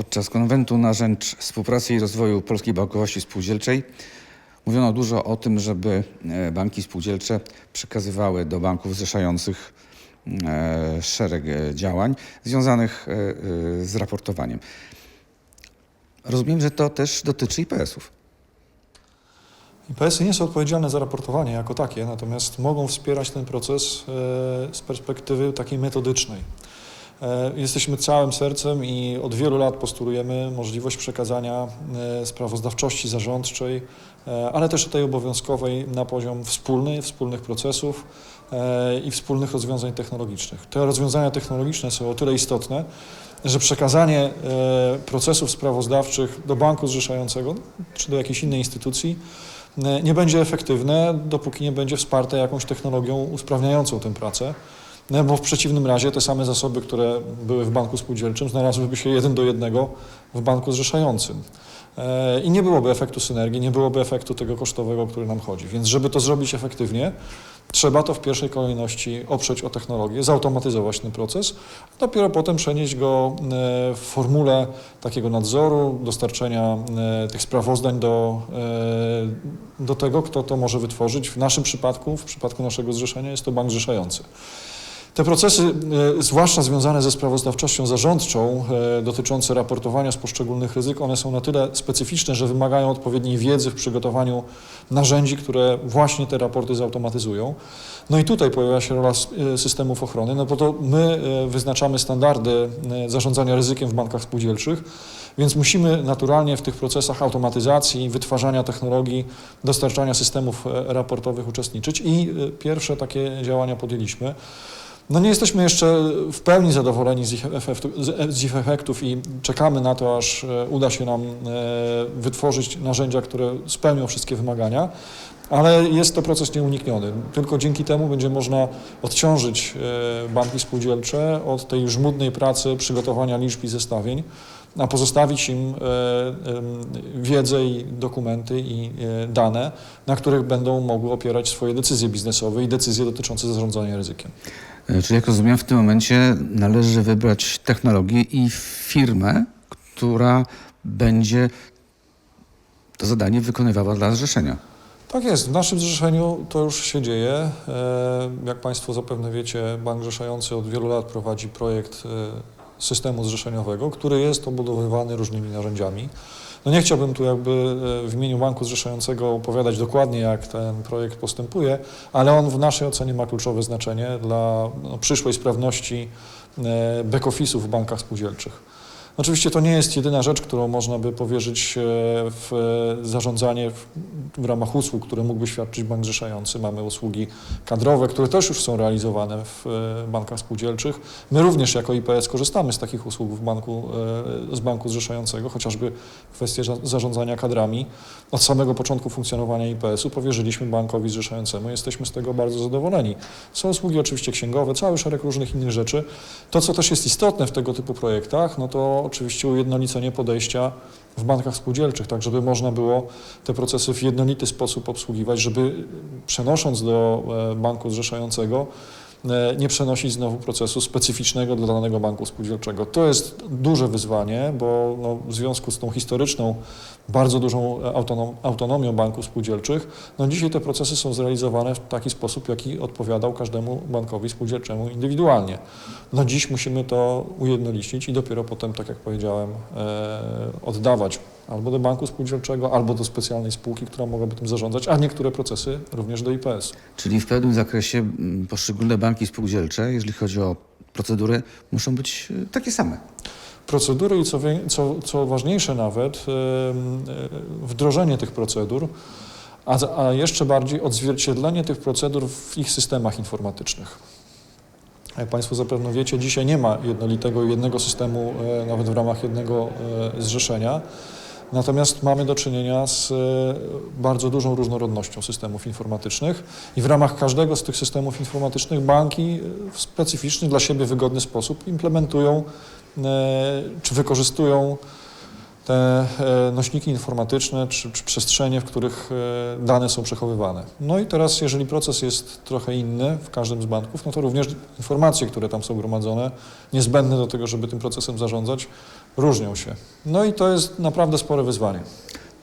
Podczas konwentu na rzecz współpracy i rozwoju polskiej bankowości spółdzielczej mówiono dużo o tym, żeby e, banki spółdzielcze przekazywały do banków zrzeszających e, szereg e, działań związanych z raportowaniem. Rozumiem, że to też dotyczy IPS-ów. IPS-y nie są odpowiedzialne za raportowanie jako takie, natomiast mogą wspierać ten proces z perspektywy takiej metodycznej. E, Jesteśmy całym sercem i od wielu lat postulujemy możliwość przekazania e, sprawozdawczości zarządczej, e, ale też tej obowiązkowej na poziom wspólny, wspólnych procesów i wspólnych rozwiązań technologicznych. Te rozwiązania technologiczne są o tyle istotne, że przekazanie procesów sprawozdawczych do banku zrzeszającego czy do jakiejś innej instytucji nie będzie efektywne, dopóki nie będzie wsparte jakąś technologią usprawniającą tę pracę. No, bo w przeciwnym razie te same zasoby, które były w banku spółdzielczym, znalazłyby się jeden do jednego w banku zrzeszającym. E, I nie byłoby efektu synergii, nie byłoby efektu tego kosztowego, o który nam chodzi. Więc żeby to zrobić efektywnie, trzeba to w pierwszej kolejności oprzeć o technologię, zautomatyzować ten proces, a dopiero potem przenieść go e, w formule takiego nadzoru, dostarczenia e, tych sprawozdań do, do tego, kto to może wytworzyć. W naszym przypadku, w przypadku naszego zrzeszenia jest to bank zrzeszający. Te procesy, e, zwłaszcza związane ze sprawozdawczością zarządczą, e, dotyczące raportowania z poszczególnych ryzyk, one są na tyle specyficzne, że wymagają odpowiedniej wiedzy w przygotowaniu narzędzi, które właśnie te raporty zautomatyzują. No i tutaj pojawia się rola e, systemów ochrony, no bo to my wyznaczamy standardy zarządzania ryzykiem w bankach spółdzielczych, więc musimy naturalnie w tych procesach automatyzacji, wytwarzania technologii, dostarczania systemów raportowych uczestniczyć i pierwsze takie działania podjęliśmy. No nie jesteśmy jeszcze w pełni zadowoleni z ich, z- ich efektów i czekamy na to, aż e, uda się nam e, wytworzyć narzędzia, które spełnią wszystkie wymagania, ale jest to proces nieunikniony. Tylko dzięki temu będzie można odciążyć e, banki spółdzielcze od tej żmudnej pracy przygotowania liczb i zestawień, a pozostawić im wiedzę i dokumenty i dane, na których będą mogły opierać swoje decyzje biznesowe i decyzje dotyczące zarządzania ryzykiem. E, Czyli jak rozumiem, w tym momencie należy wybrać technologię i firmę, która będzie to zadanie wykonywała dla zrzeszenia. Tak jest, w naszym zrzeszeniu to już się dzieje. E, Jak Państwo zapewne wiecie, Bank Zrzeszający od wielu lat prowadzi projekt e, systemu zrzeszeniowego, który jest obudowywany różnymi narzędziami. No nie chciałbym tu jakby e, w imieniu Banku Zrzeszającego opowiadać dokładnie, jak ten projekt postępuje, ale on w naszej ocenie ma kluczowe znaczenie dla no, przyszłej sprawności e, back-office'u w bankach spółdzielczych. Oczywiście to nie jest jedyna rzecz, którą można by powierzyć e, w e, zarządzanie w, w ramach usług, które mógłby świadczyć bank zrzeszający. Mamy usługi kadrowe, które też już są realizowane w e, bankach spółdzielczych. My również jako IPS korzystamy z takich usług w banku, z banku zrzeszającego, chociażby kwestie za- zarządzania kadrami. Od samego początku funkcjonowania IPS-u powierzyliśmy bankowi zrzeszającemu. Jesteśmy z tego bardzo zadowoleni. Są usługi oczywiście księgowe, cały szereg różnych innych rzeczy. To, co też jest istotne w tego typu projektach, no to oczywiście ujednolicenie podejścia w bankach spółdzielczych, tak żeby można było te procesy w jednolity sposób obsługiwać, żeby przenosząc do e, banku zrzeszającego nie przenosić znowu procesu specyficznego dla danego banku spółdzielczego. To jest duże wyzwanie, bo no, w związku z tą historyczną, bardzo dużą e, autonom, autonomią banków spółdzielczych, no dzisiaj te procesy są zrealizowane w taki sposób, jaki odpowiadał każdemu bankowi spółdzielczemu indywidualnie. No dziś musimy to ujednolicić i dopiero potem, tak jak powiedziałem, e, oddawać albo do banku spółdzielczego, albo do specjalnej spółki, która mogłaby tym zarządzać, a niektóre procesy również do IPS. Czyli w pewnym zakresie poszczególne banki spółdzielcze, jeżeli chodzi o procedury, muszą być e, takie same. Procedury i co, co, co ważniejsze nawet, e, wdrożenie tych procedur, a, a jeszcze bardziej odzwierciedlenie tych procedur w ich systemach informatycznych. Jak Państwo zapewne wiecie, dzisiaj nie ma jednolitego jednego systemu, e, nawet w ramach jednego e, zrzeszenia. Natomiast mamy do czynienia z e, bardzo dużą różnorodnością systemów informatycznych i w ramach każdego z tych systemów informatycznych banki e, w specyficzny dla siebie wygodny sposób implementują e, czy wykorzystują te e, nośniki informatyczne czy, czy przestrzenie, w których e, dane są przechowywane. No i teraz, jeżeli proces jest trochę inny w każdym z banków, no to również informacje, które tam są gromadzone, niezbędne do tego, żeby tym procesem zarządzać, różnią się. No i to jest naprawdę spore wyzwanie.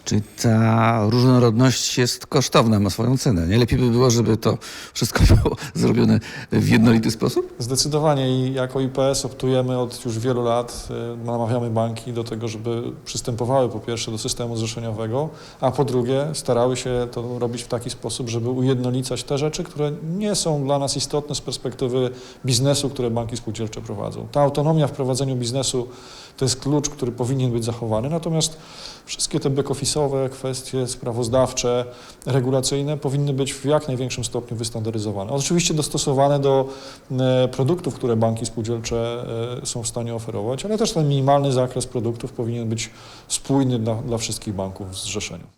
Czyli ta różnorodność jest kosztowna, ma swoją cenę. Nie lepiej by było, żeby to wszystko było zrobione w jednolity sposób? Zdecydowanie i jako IPS optujemy od już wielu lat, y, namawiamy banki do tego, żeby przystępowały po pierwsze do systemu zrzeszeniowego, a po drugie starały się to robić w taki sposób, żeby ujednolicać te rzeczy, które nie są dla nas istotne z perspektywy biznesu, które banki spółdzielcze prowadzą. Ta autonomia w prowadzeniu biznesu to jest klucz, który powinien być zachowany, natomiast wszystkie te back-office'owe kwestie sprawozdawcze, regulacyjne powinny być w jak największym stopniu wystandaryzowane. Oczywiście dostosowane do e, produktów, które banki spółdzielcze e, są w stanie oferować, ale też ten minimalny zakres produktów powinien być spójny dla, dla wszystkich banków w zrzeszeniu.